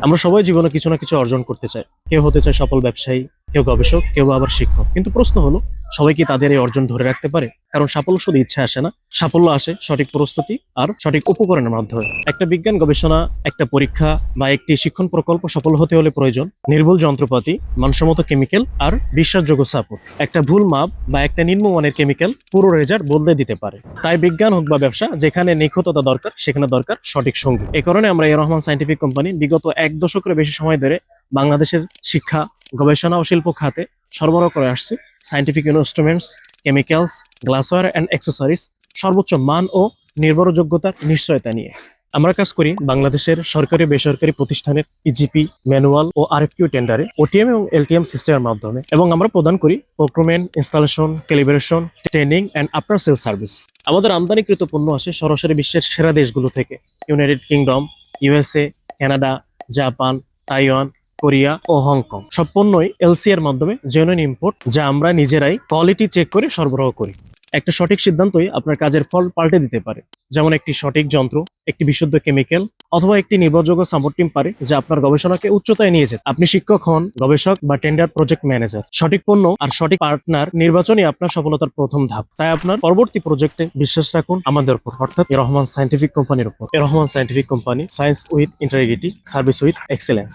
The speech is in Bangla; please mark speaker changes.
Speaker 1: আমরা সবাই জীবনে কিছু না কিছু অর্জন করতে চাই। কেউ হতে চায় সফল ব্যবসায়ী, কেউ গবেষক, কেউ আবার শিক্ষক। কিন্তু প্রশ্ন হলো সবাই কি তাদের এই অর্জন ধরে রাখতে পারে। কারণ সাফল্য শুধু ইচ্ছা আসে না, সাফল্য আসে সঠিক প্রস্তুতি আর সঠিক উপকরণের মাধ্যমে। একটা বিজ্ঞান গবেষণা, একটা পরীক্ষা বা একটি শিক্ষণ প্রকল্প সফল হতে হলে প্রয়োজন নির্ভুল যন্ত্রপাতি, মানসম্মত কেমিক্যাল আর বিশ্বাসযোগ্য সাপোর্ট। একটা ভুল মাপ বা একটা নিম্নমানের কেমিক্যাল পুরো রেজাল্ট বদলে দিতে পারে। তাই বিজ্ঞান হোক বা ব্যবসা, যেখানে নিখুঁততা দরকার, সেখানে দরকার সঠিক সঙ্গী। এ কারণে আমরা এ রহমান সাইন্টিফিক কোম্পানি বিগত এক দশকের বেশি সময় ধরে বাংলাদেশের শিক্ষা, গবেষণা ও শিল্প খাতে সরবরাহ করে আসছে। Scientific instruments chemicals glassware and accessories সর্বোচ্চ মান ও নির্ভরযোগ্যতার নিশ্চয়তা নিয়ে। আমরা কাজ করি বাংলাদেশের সরকারি, বেসরকারি প্রতিষ্ঠানের ইজিপি ম্যানুয়াল ও আরএফকিউ টেন্ডারে ওটিএম এবং এলটিএম সিস্টেমের মাধ্যমে। এবং আমরা প্রদান করি procurement installation calibration training and after sale service আমাদের আমদানিকৃত পণ্য আসে সরাসরি বিশ্বের সেরা দেশগুলো থেকে। United Kingdom USA Canada Japan Taiwan Korea ও হংকং। সব পণ্যই এলসি এর মাধ্যমে জেনুইন ইম্পোর্ট, যা আমরা নিজেরাই কোয়ালিটি চেক করে সরবরাহ করি। একটা সঠিক সিদ্ধান্তই আপনার কাজের ফল পাল্টে দিতে পারে, যেমন একটি সঠিক যন্ত্র, একটি বিশুদ্ধ কেমিক্যাল, অথবা একটি নির্ভরযোগ্য সাপোর্ট টিম পারে, যা আপনার গবেষণাকে উচ্চতায় নিয়ে যেতে আপনি শিক্ষক হন, গবেষক বা টেন্ডার প্রজেক্ট ম্যানেজার। সঠিক পণ্য আর সঠিক পার্টনার নির্বাচনই আপনার সফলতার প্রথম ধাপ। তাই আপনার পরবর্তী প্রজেক্টে বিশ্বাস রাখুন, আমাদের উপর, অর্থাৎ রহমান সাইন্টিফিক কোম্পানির উপর। Rahman scientific company, science with integrity service with excellence.